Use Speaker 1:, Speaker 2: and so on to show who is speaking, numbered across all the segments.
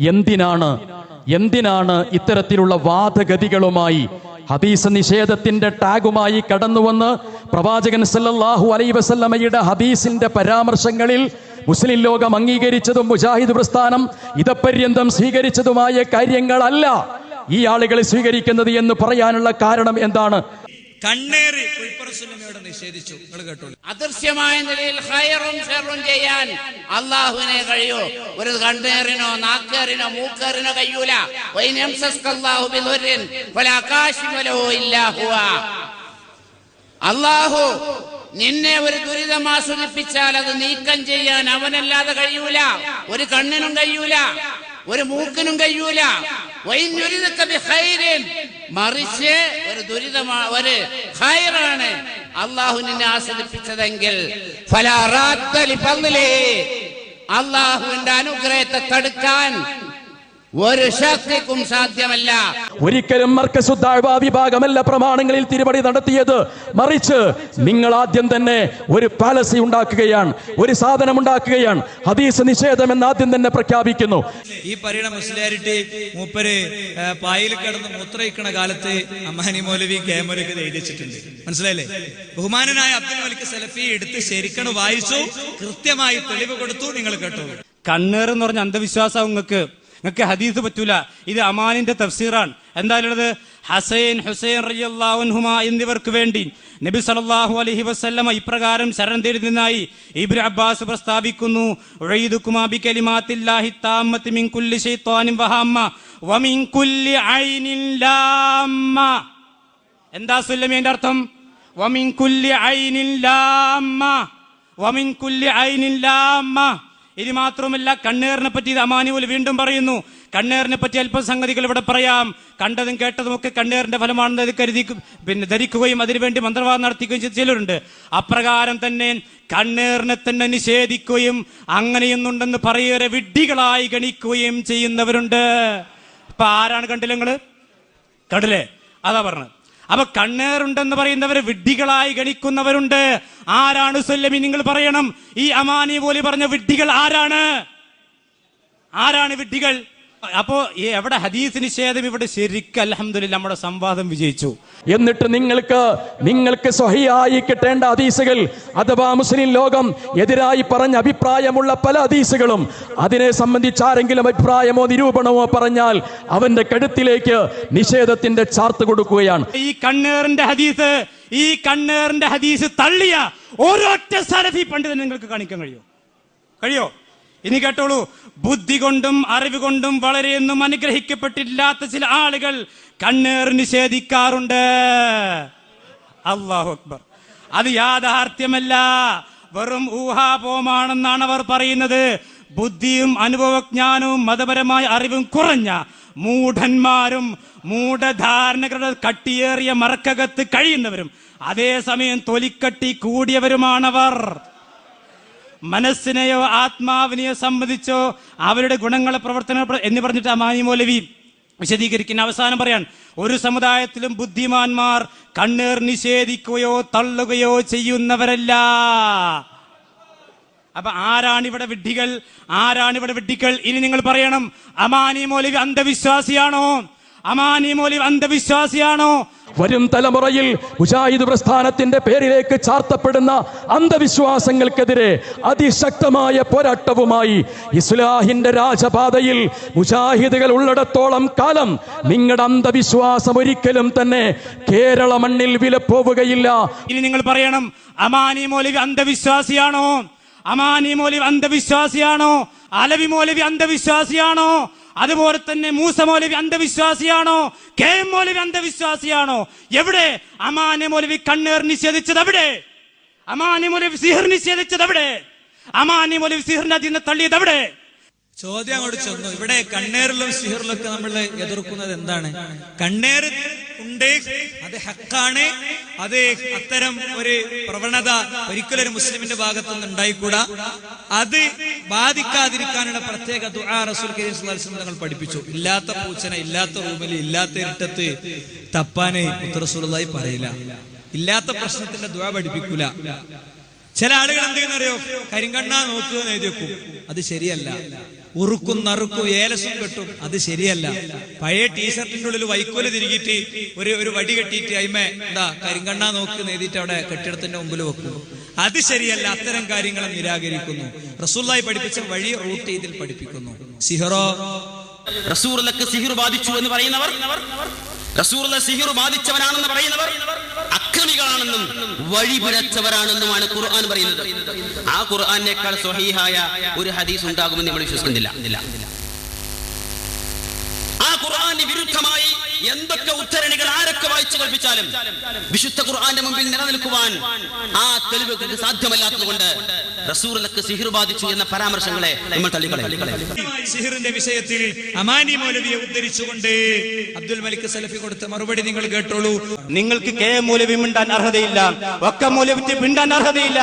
Speaker 1: എന്തിനാണ്? എന്തിനാണ് ഇത്തരത്തിലുള്ള വാദഗതികളുമായി ഹദീസ് നിഷേധത്തിന്റെ ടാഗുമായി കടന്നുവന്ന് പ്രവാചകൻ സല്ലല്ലാഹു അലൈ വസല്ലമയുടെ ഹദീസിന്റെ പരാമർശങ്ങളിൽ മുസ്ലിം ലോകം അംഗീകരിച്ചതും മുജാഹിദ് പ്രസ്ഥാനം ഇതപര്യന്തം സ്വീകരിച്ചതുമായ കാര്യങ്ങളല്ല ഈ ആളുകൾ സ്വീകരിക്കുന്നത് എന്ന് പറയാനുള്ള കാരണം എന്താണ്?
Speaker 2: കണ്ണേറ് കുഴിപ്പറസുല്ലമയോടെ നിഷേധിച്ചു. നിങ്ങൾ കേട്ടോളൂ.
Speaker 3: അദൃശ്യമായ നിലയിൽ ഹയറും ഷെറും ചെയ്യാൻ അള്ളാഹുവിനെ കഴിയൂ. ഒരു കണ്ണേറിനോ നാക്കേറിനോ മൂക്കേറിനോ കഴിയൂല. അള്ളാഹു നിന്നെ ഒരു ദുരിതം ആസ്വദിപ്പിച്ചാൽ അത് നീക്കം ചെയ്യാൻ അവനല്ലാതെ കഴിയൂല. ഒരു കണ്ണിനും കഴിയൂല. ഒരു മൂക്കിനും കഴിയൂല. മറിച്ച് ഒരു ദുരിതമാ ഒരു ഖൈറാണ് അള്ളാഹു നിന്നെ ആസ്വദിപ്പിച്ചതെങ്കിൽ. അള്ളാഹുവിന്റെ അനുഗ്രഹത്തെ തടുക്കാൻ ഒരു ശക്തിക്കും സാധ്യമല്ല.
Speaker 1: ഒരിക്കലും മർക്കസുദ്ധാഴ്വാ വിഭാഗമല്ല പ്രമാണങ്ങളിൽ തിരുപടി നടത്തിയത്. മറിച്ച് നിങ്ങൾ ആദ്യം തന്നെ ഒരു പാലസി ഉണ്ടാക്കുകയാണ് ഒരു സാധനം ഉണ്ടാക്കുകയാണ്. ഹദീസ് നിഷേധം എന്ന് ആദ്യം തന്നെ പ്രഖ്യാപിക്കുന്നു.
Speaker 2: ഈ പറയുന്ന മുസ്ലിയാരിറ്റി മൂപ്പര് പായിൽ കിടന്ന് മൂത്രയിക്കണ കാലത്ത് അമ്മാനി മൗലവി കേമലൊക്കെ എഴുതിച്ചിട്ടുണ്ട്. മനസ്സിലായില്ലേ? ബഹുമാനനായ അബ്ദുൽ മലിക് സലഫി എടുത്ത് ശരിക്കണ് വായിച്ചു കൃത്യമായി തെളിവ് കൊടുത്തു നിങ്ങൾ കേട്ടു.
Speaker 4: കണ്ണേർ എന്ന് പറഞ്ഞ അന്ധവിശ്വാസം നിങ്ങൾക്ക്. നിങ്ങൾക്ക് ഹദീസ് പറ്റൂല. ഇത് അമാനിന്റെ തഫ്സീറാണ്. എന്തായാലുള്ളത് ഹസൈൻ ഹുസൈൻ റളിയല്ലാഹുൻഹുമ എന്നിവർക്ക് വേണ്ടി നബി സല്ലല്ലാഹു അലഹി വസല്ലമ ഇപ്രകാരം ശരണം തേടുന്നതിനായി ഇബ്നു അബ്ബാസ് പ്രസ്താവിക്കുന്നു എന്താ സുല്ലമിന്റെ അർത്ഥം? വമിൻ കുല്ലി ഐനിൻ ലാമ്മ വമിൻ കുല്ലി ഐനിൻ ലാമ്മ. ഇനി മാത്രമല്ല കണ്ണേറിനെ പറ്റി ഇത് അമാനി വീണ്ടും പറയുന്നു. കണ്ണേറിനെ പറ്റി അല്പം സംഗതികൾ ഇവിടെ പറയാം. കണ്ടതും കേട്ടതും ഒക്കെ കണ്ണേറിന്റെ ഫലമാണെന്ന് അത് കരുതി പിന്നെ ധരിക്കുകയും അതിനുവേണ്ടി മന്ത്രവാദം നടത്തിക്കുകയും ചെയ്ത ചിലരുണ്ട്. അപ്രകാരം തന്നെ കണ്ണേറിനെ തന്നെ നിഷേധിക്കുകയും അങ്ങനെയൊന്നുണ്ടെന്ന് പറയേറെ വിഡ്ഢികളായി ഗണിക്കുകയും ചെയ്യുന്നവരുണ്ട്. ഇപ്പൊ ആരാണ് കണ്ടില്ല നിങ്ങൾ? കണ്ടില്ലേ? അതാ പറഞ്ഞത്. അപ്പൊ കണ്ണേറുണ്ടെന്ന് പറയുന്നവരെ വിഡ്ഢികളായി ഗണിക്കുന്നവരുണ്ട്. ആരാണ് സൊല്ലമി? നിങ്ങൾ പറയണം. ഈ അമാനി പോലി പറഞ്ഞ വിഡ്ഢികൾ ആരാണ്? ആരാണ് വിഡ്ഢികൾ? അപ്പോ ഈ എവിടെ ഹദീസ് നിഷേധം ഇവിടെ ശരിക്കും അലഹമില്ല നമ്മുടെ സംവാദം വിജയിച്ചു.
Speaker 1: എന്നിട്ട് നിങ്ങൾക്ക് നിങ്ങൾക്ക് സ്വഹിയായി കിട്ടേണ്ട ഹദീസുകൾ അഥവാ മുസ്ലിം ലോകം എതിരായി പറഞ്ഞ അഭിപ്രായമുള്ള പല ഹദീസുകളും അതിനെ സംബന്ധിച്ച് ആരെങ്കിലും അഭിപ്രായമോ നിരൂപണമോ പറഞ്ഞാൽ അവന്റെ കഴുത്തിലേക്ക് നിഷേധത്തിന്റെ ചാർത്ത് കൊടുക്കുകയാണ്.
Speaker 4: ഈ കണ്ണേറിന്റെ ഹദീസ് ഈ കണ്ണേറിന്റെ ഹദീസ് തള്ളിയ ഒരൊറ്റ സലഫി പണ്ഡിതൻ നിങ്ങൾക്ക് കാണിക്കാൻ കഴിയോ? കഴിയോ? ഇനി കേട്ടോളൂ. ബുദ്ധി കൊണ്ടും അറിവ് കൊണ്ടും വളരെയൊന്നും അനുഗ്രഹിക്കപ്പെട്ടില്ലാത്ത ചില ആളുകൾ കണ്ണേർ നിഷേധിക്കാറുണ്ട്. അള്ളാഹു അക്ബർ. അത് യാഥാർത്ഥ്യമല്ല. വെറും ഊഹാപോമാണെന്നാണ് അവർ പറയുന്നത്. ബുദ്ധിയും അനുഭവജ്ഞാനവും മതപരമായ അറിവും കുറഞ്ഞ മൂഢന്മാരും മൂഢധാരണകളുടെ കട്ടിയേറിയ മറക്കകത്ത് കഴിയുന്നവരും അതേസമയം തൊലിക്കട്ടി കൂടിയവരുമാണവർ. മനസ്സിനെയോ ആത്മാവിനെയോ സംബന്ധിച്ചോ അവരുടെ ഗുണങ്ങളെ പ്രവർത്തന എന്ന് പറഞ്ഞിട്ട് അമാനി മൗലവി വിശദീകരിക്കുന്ന അവസാനം പറയാൻ ഒരു സമുദായത്തിലും ബുദ്ധിമാന്മാർ കണ്ണീർ നിഷേധിക്കുകയോ തള്ളുകയോ ചെയ്യുന്നവരല്ല. അപ്പൊ ആരാണ് ഇവിടെ വിഡ്ഢികൾ? ആരാണ് ഇവിടെ വിഡ്ഢികൾ? ഇനി നിങ്ങൾ പറയണം അമാനി മൗലവി അന്ധവിശ്വാസിയാണോ? അമാനി മോലി അന്ധവിശ്വാസിയാണോ?
Speaker 1: വരും തലമുറയിൽ മുജാഹിദ് പ്രസ്ഥാനത്തിന്റെ പേരിലേക്ക് ചാർത്തപ്പെടുന്ന അന്ധവിശ്വാസങ്ങൾക്കെതിരെ അതിശക്തമായ പോരാട്ടവുമായി ഇസ്ലാഹിന്റെ രാജപാതയിൽ മുജാഹിദുകൾ ഉള്ളിടത്തോളം കാലം നിങ്ങളുടെ അന്ധവിശ്വാസം ഒരിക്കലും തന്നെ കേരള മണ്ണിൽ വിലപ്പോവുകയില്ല.
Speaker 4: ഇനി നിങ്ങൾ പറയണം അമാനി മൗലവി അന്ധവിശ്വാസിയാണോ? അമാനി മൗലവി അന്ധവിശ്വാസിയാണോ? അലവി മൗലവി അന്ധവിശ്വാസിയാണോ? അതുപോലെ തന്നെ മൂസ മൗലവി അന്ധവിശ്വാസിയാണോ? കെ എം മൗലവി അന്ധവിശ്വാസിയാണോ? എവിടെ? അമാനി മൗലവി കണ്ണേർ നിഷേധിച്ചത് എവിടെ? അമാനി മൗലവി സിഹർ നിഷേധിച്ചത് എവിടെ? അമാനി മൗലവി സിഹറിനെ അതിന് തള്ളിയത് എവിടെ?
Speaker 2: ചോദ്യം അങ്ങോട്ട് ചെന്നു. ഇവിടെ കണ്ണേറിലും സിഹിറിലും ഒക്കെ നമ്മൾ എതിർക്കുന്നത് എന്താണ്? കണ്ണേർ ഉണ്ട് അത് ഹക്കാണ്. അത് അത്തരം ഒരു പ്രവണത ഒരിക്കലും ഒരു മുസ്ലിമിന്റെ ഭാഗത്തു നിന്ന് ഉണ്ടായിക്കൂടാ. അത് ബാധിക്കാതിരിക്കാനുള്ള പ്രത്യേക ദുആ തങ്ങൾ പഠിപ്പിച്ചു. ഇല്ലാത്ത പൂച്ചന ഇല്ലാത്ത റൂമിൽ ഇല്ലാത്ത ഇരുട്ടത്ത് തപ്പാനെ ഉത്തരസുലായി പറയില്ല. ഇല്ലാത്ത പ്രശ്നത്തിന്റെ ദുആ പഠിപ്പിക്കൂല. ചില ആളുകൾ എന്ത് ചെയ്യുന്നറിയോ? കരിങ്കണ്ണ നോക്കുക എഴുതി വെക്കും. അത് ശരിയല്ല. ഉറുക്കും നറുക്കും ഏലസും കെട്ടും. അത് ശരിയല്ല. പഴയ ടീഷർട്ടിന്റെ ഉള്ളിൽ വൈക്കോൽ തിരികിട്ട് ഒരു ഒരു വടി കെട്ടിയിട്ട് അയിമേ എന്താ കരിങ്കണ്ണ നോക്കി നേതിയിട്ട് അവിടെ കെട്ടിടത്തിന്റെ മുമ്പിൽ വെക്കും. അത് ശരിയല്ല. അത്തരം കാര്യങ്ങളെ നിരാകരിക്കുന്നു. റസൂല്ലായി പഠിപ്പിച്ച വഴി റൂട്ട് ഇതിൽ പഠിപ്പിക്കുന്നു. സിഹറോ.
Speaker 5: റസൂറിലൊക്കെ സിഹിർ ബാധിച്ചു എന്ന് പറയുന്നവർ? റസൂറിലെ സിഹിർ ബാധിച്ചവനാണെന്ന് പറയുന്നവർ? അക്രമികളാണെന്നും വഴിപിഴച്ചവരാണെന്നുമാണ് ഖുർആൻ പറയുന്നത്. ആ ഖുർആാനേക്കാൾ സ്വഹീഹായ ഒരു ഹദീസ് ഉണ്ടാകുമെന്ന് നമ്മൾ വിശ്വസിക്കുന്നില്ല. ആ വിരുദ്ധമായി എന്തൊക്കെ ഉദ്ധരണികൾ ആരൊക്കെ വായിച്ചു കൽപ്പിച്ചാലും വിശുദ്ധ ഖുർആന്റെ മുമ്പിൽ നിലനിൽക്കുവാൻ ആ തെളിവുകൾക്ക് സാധ്യമല്ലാത്തതുകൊണ്ട് റസൂറിലക്ക് സിഹിർ ബാധിച്ചു എന്ന പരാമർശങ്ങളെ നമ്മൾ
Speaker 2: സിഹിറിന്റെ വിഷയത്തിൽ അമാനി മൗലവിയെ ഉദ്ധരിച്ചുകൊണ്ട് അബ്ദുൽ മലിക് സലഫി കൊടുത്ത മറുപടി നിങ്ങൾ കേട്ടോളൂ.
Speaker 4: നിങ്ങൾക്ക് കെ മൗലവി മിണ്ടാൻ അർഹതയില്ല ഒക്കെ മൂലവിക്ക് മിണ്ടാൻ അർഹതയില്ല.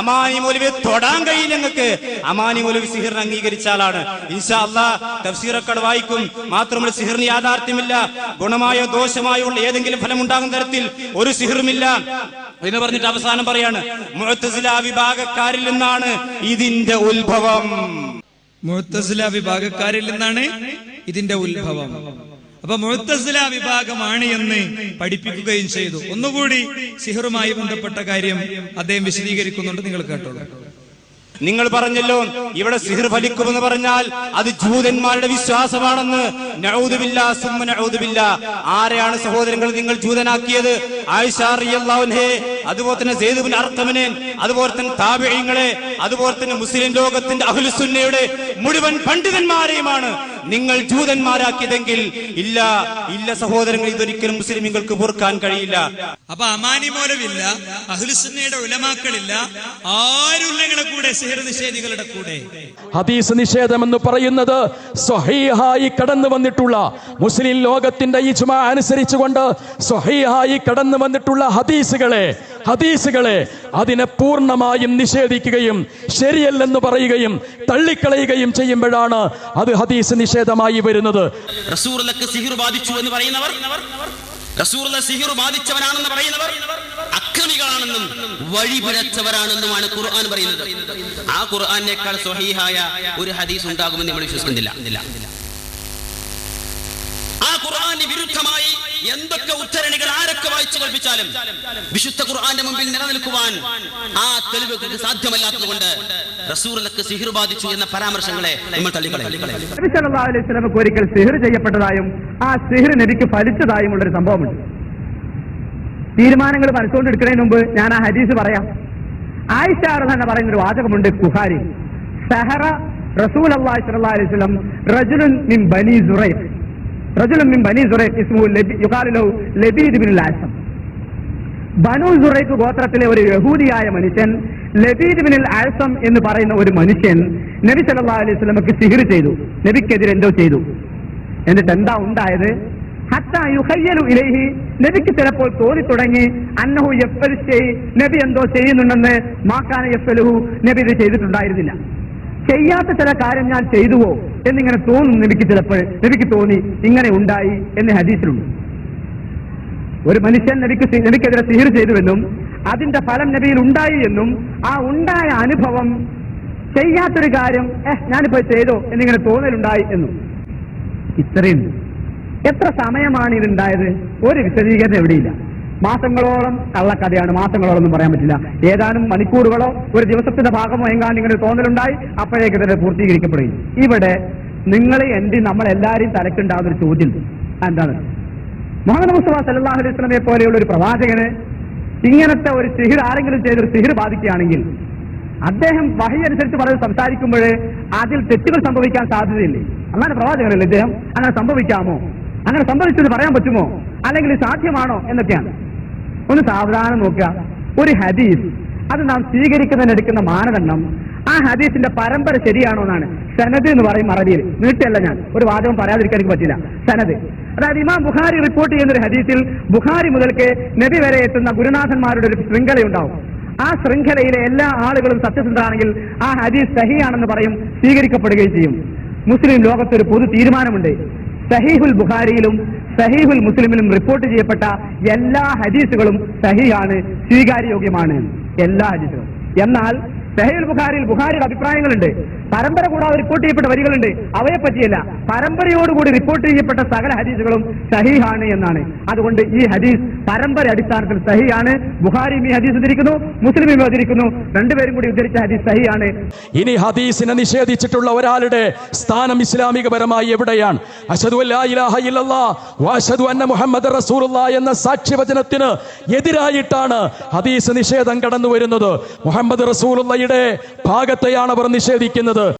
Speaker 4: അമാനി മൂലവി തൊടാൻ കഴിയില്ല നിങ്ങൾക്ക്. അമാനി മൗലവി സിഹിറിന് അംഗീകരിച്ച ആളാണ്. ഇൻഷാ അള്ളാ തഫ്സീറക്കട് വായിക്കും. മാത്രമല്ല സിഹിറിന് യാഥാർത്ഥ്യമില്ല. ഗുണമായോ ദോഷമായോ ഉള്ള ഏതെങ്കിലും ഫലം ഉണ്ടാകുന്ന തരത്തിൽ ഒരു സിഹിറുമില്ല. എന്ന് പറഞ്ഞിട്ട് അവസാനം പറയാണ് മുഅത്തസില വിഭാഗക്കാരിൽ നിന്നാണ് ഇതിന്റെ ഉത്ഭവം?
Speaker 2: മുഴത്തസില വിഭാഗക്കാരിൽ നിന്നാണ് ഇതിന്റെ ഉത്ഭവം. അപ്പൊ മുഴത്തസില വിഭാഗമാണ് എന്ന് പഠിപ്പിക്കുകയും ചെയ്തു. ഒന്നുകൂടി സിഹറുമായി ബന്ധപ്പെട്ട കാര്യം അദ്ദേഹം വിശദീകരിക്കുന്നുണ്ട്. നിങ്ങൾ കേട്ടോളൂ.
Speaker 4: നിങ്ങൾ പറഞ്ഞല്ലോ ഇവിടെ സിഹിർ ഫലിക്കുമെന്ന് പറഞ്ഞാൽ അത് ജൂതന്മാരുടെ വിശ്വാസമാണെന്ന്. ആരെയാണ് സഹോദരങ്ങൾ നിങ്ങൾ ജൂതനാക്കിയത്? അതുപോലെ തന്നെ സെയ്ദ് ബിൻ അർഖമിനെ അതുപോലെ തന്നെ താബിഈങ്ങളെ അതുപോലെ തന്നെ മുസ്ലിം ലോകത്തിന്റെ അഹുലുസുന്നയുടെ മുഴുവൻ പണ്ഡിതന്മാരെയുമാണ് നിങ്ങൾ ജൂതന്മാരാക്കിയതെങ്കിൽ ഇല്ല ഇല്ല സഹോദരങ്ങൾ ഇതൊരിക്കലും മുസ്ലിമുകൾക്ക് പൊറുക്കാൻ കഴിയില്ല.
Speaker 2: അപ്പൊ അമാനി മൂലമില്ല അഹ്ലുസുന്നയുടെ ഉലമാക്കളില്ല ആരുള്ളങ്ങളെ കൂടെ സിഹർ നിഷേധികളുടെ കൂടെ?
Speaker 1: ഹദീസ് നിഷേധം എന്ന് പറയുന്നത് സ്വഹീഹായി കടന്നു വന്നിട്ടുള്ള മുസ്ലിം ലോകത്തിന്റെ ഇജ്മ അനുസരിച്ചുകൊണ്ട് സ്വഹീഹായി കടന്നു വന്നിട്ടുള്ള ഹദീസുകളെ ഹദീസുകളെ അതിനെ പൂർണമായും നിഷേധിക്കുകയും ശരിയല്ലെന്ന് പറയുകയും തള്ളിക്കളയുകയും ചെയ്യുമ്പോഴാണ് അത് ഹദീസ് നിഷേധമായി വരുന്നത്.
Speaker 5: ബാധിച്ചു എന്ന് പറയുന്നവർ റസൂറിലെ സിഹിർ ബാധിച്ചവനാണെന്ന് പറയുന്നവർ അക്രമികളാണെന്നും വഴിപിഴച്ചവരാണെന്നുമാണ് ഖുർആൻ പറയുന്നത്. ആ ഖുർആാനേക്കാൾ സ്വഹീഹായ ഒരു ഹദീസ് ഉണ്ടാകുമെന്ന് നമ്മൾ വിശ്വസിക്കുന്നില്ല. ആ ഖുർആന് വിരുദ്ധമായി എന്തൊക്കെ ഉദ്ധരണികൾ ആരൊക്കെ വായിച്ചു കൽപ്പിച്ചാലും വിശുദ്ധ ഖുർആന്റെ മുമ്പിൽ നിലനിൽക്കുവാൻ ആ തെളിവുകൾക്ക് സാധ്യമല്ലാത്തതുകൊണ്ട് റസൂറിലക്ക് സിഹിർ ബാധിച്ചു എന്ന പരാമർശങ്ങളെ നമ്മൾ
Speaker 6: ഒരിക്കൽ സിഹിർ ചെയ്യപ്പെട്ടതായും ആ സിഹിർ നബിക്ക് ഫലിച്ചതായും ഉള്ളൊരു സംഭവമുണ്ട്. തീരുമാനങ്ങൾ മനസ്സുകൊണ്ട് എടുക്കുന്നതിന് മുമ്പ് ഞാൻ ആ ഹദീസ് പറയാം. ആയിഷാറ തന്നെ പറയുന്ന ഒരു വാചകമുണ്ട് കുഹാരി. സഹറ റസൂൽ അള്ളാഹി അലൈഹി വസല്ലം റജുലുൻ മിൻ ബനി സുറൈഖ് ലഹു ലബീദ് ബിൻ സുറൈഖ് ഗോത്രത്തിലെ ഒരു യഹൂദിയായ മനുഷ്യൻ ലബീദ് ബിൻ ആസം എന്ന് പറയുന്ന ഒരു മനുഷ്യൻ നബി സല്ലാ അലൈഹി സ്വലമക്ക് സിഹിർ ചെയ്തു. നബിക്കെതിരെ എന്തോ ചെയ്തു. എന്നിട്ട് എന്താ ഉണ്ടായത്? ഇലൈഹി. നബിക്ക് ചിലപ്പോൾ തോന്നി തുടങ്ങി അന്നഹു എഫ് നബി എന്തോ ചെയ്യുന്നുണ്ടെന്ന് മാക്കാന എഫ് നബി ഇത് ചെയ്തിട്ടുണ്ടായിരുന്നില്ല. ചെയ്യാത്ത ചില കാര്യം ഞാൻ ചെയ്തുവോ എന്നിങ്ങനെ തോന്നും നബിക്ക് ചിലപ്പോൾ. നബിക്ക് തോന്നി ഇങ്ങനെ ഉണ്ടായി എന്ന് ഹദീസിലുണ്ട്. ഒരു മനുഷ്യൻ നബിക്ക് നബിക്കെതിരെ സിഹിർ ചെയ്തുവെന്നും അതിന്റെ ഫലം നബിയിൽ ഉണ്ടായി എന്നും ആ ഉണ്ടായ അനുഭവം ചെയ്യാത്തൊരു കാര്യം ഏഹ് ഞാനിപ്പോ ചെയ്തോ എന്നിങ്ങനെ തോന്നലുണ്ടായി എന്നും. ഇത്രയും എത്ര സമയമാണ് ഇതുണ്ടായത് ഒരു വിശദീകരണം എവിടെയില്ല. മാസങ്ങളോളം കള്ളക്കഥയാണ് മാസങ്ങളോളം ഒന്നും പറയാൻ പറ്റില്ല. ഏതാനും മണിക്കൂറുകളോ ഒരു ദിവസത്തിന്റെ ഭാഗമോ എങ്ങാണ്ട് ഇങ്ങനെ തോന്നലുണ്ടായി അപ്പോഴേക്ക് തന്നെ പൂർത്തീകരിക്കപ്പെടുകയും. ഇവിടെ നിങ്ങൾ എന്റെ നമ്മളെല്ലാരെയും തലക്കുണ്ടാകുന്ന ഒരു ചോദ്യം. എന്താണ്? മുഹമ്മദ് മുസ്തഫ സല്ലാഹു അലൈഹി വസല്ലമയെ പോലെയുള്ള ഒരു പ്രവാചകന് ഇങ്ങനത്തെ ഒരു സിഹിർ ആരെങ്കിലും ചെയ്തൊരു സിഹിർ ബാധിക്കുകയാണെങ്കിൽ അദ്ദേഹം വഹി അനുസരിച്ച് പറഞ്ഞ് സംസാരിക്കുമ്പോൾ അതിൽ തെറ്റുകൾ സംഭവിക്കാൻ സാധ്യതയില്ലേ? അങ്ങനെ പ്രവാചകനല്ലേ ഇദ്ദേഹം? അങ്ങനെ സംഭവിക്കാമോ? അങ്ങനെ സംഭവിച്ചെന്ന് പറയാൻ പറ്റുമോ? അല്ലെങ്കിൽ സാധ്യമാണോ എന്നൊക്കെയാണ്. ഒന്ന് സാവധാനം നോക്കുക. ഒരു ഹദീസ്. അത് നാം സ്വീകരിക്കുന്നതിനെടുക്കുന്ന മാനദണ്ഡം. ആ ഹദീസിന്റെ പരമ്പര ശരിയാണോ എന്നാണ്. സനദ് എന്ന് പറയും അറബിയിൽ. നീട്ടല്ല ഞാൻ. ഒരു വാദവും പറയാതിരിക്കാൻ എനിക്ക് പറ്റില്ല. സനദ്. അതായത് ഇമാം ബുഖാരി റിപ്പോർട്ട് ചെയ്യുന്ന ഒരു ഹദീസിൽ ബുഖാരി മുതൽക്ക് നബി വരെ എത്തുന്ന ഗുരുനാഥന്മാരുടെ ഒരു ശൃംഖലയുണ്ടാവും. ആ ശൃംഖലയിലെ എല്ലാ ആളുകളും സത്യസന്ധരാണെങ്കിൽ ആ ഹദീസ് സഹിയാണെന്ന് പറയും സ്വീകരിക്കപ്പെടുകയും ചെയ്യും. മുസ്ലിം ലോകത്തൊരു പൊതു തീരുമാനമുണ്ട്. സഹീഹുൽ ബുഖാരിയിലും സഹീഹുൽ മുസ്ലിമിലും റിപ്പോർട്ട് ചെയ്യപ്പെട്ട എല്ലാ ഹദീസുകളും സഹിയാണ് സ്വീകാര്യോഗ്യമാണ് എല്ലാ ഹദീസുകളും. എന്നാൽ സഹീൽ ബുഖാരിയിൽ ബുഖാരിയുടെ അഭിപ്രായങ്ങളുണ്ട്. പരമ്പര കൂടാതെ റിപ്പോർട്ട് ചെയ്യപ്പെട്ട വരികളുണ്ട്. അവയെ പറ്റിയല്ല. പരമ്പരയോടുകൂടി റിപ്പോർട്ട് ചെയ്യപ്പെട്ട സകല ഹദീസുകളും സഹീഹാണ് എന്നാണ്. അതുകൊണ്ട് ഈ ഹദീസ് പരമ്പര അടിസ്ഥാനത്തിൽ സഹിയാണ് ബുഖാരി ഈ ഹദീസ് ഉദ്ധരിക്കുന്നു മുസ്ലിം ഉദ്ധരിക്കുന്നു. രണ്ടുപേരും കൂടി ഉദ്ധരിച്ച ഹദീസ് സഹിയാണ്
Speaker 1: ഇനി ഹദീസിനെ നിഷേധിച്ചിട്ടുള്ള ഒരാളുടെ സ്ഥാനം ഇസ്ലാമികപരമായി എവിടെയാണ്? മുഹമ്മദ് എന്ന സാക്ഷ്യവചനത്തിന് എതിരായിട്ടാണ് ഹദീസ് നിഷേധം കടന്നു വരുന്നത് മുഹമ്മദ് റസൂലുള്ളയുടെ ഭാഗത്തെയാണ് അവർ നിഷേധിക്കുന്നത്.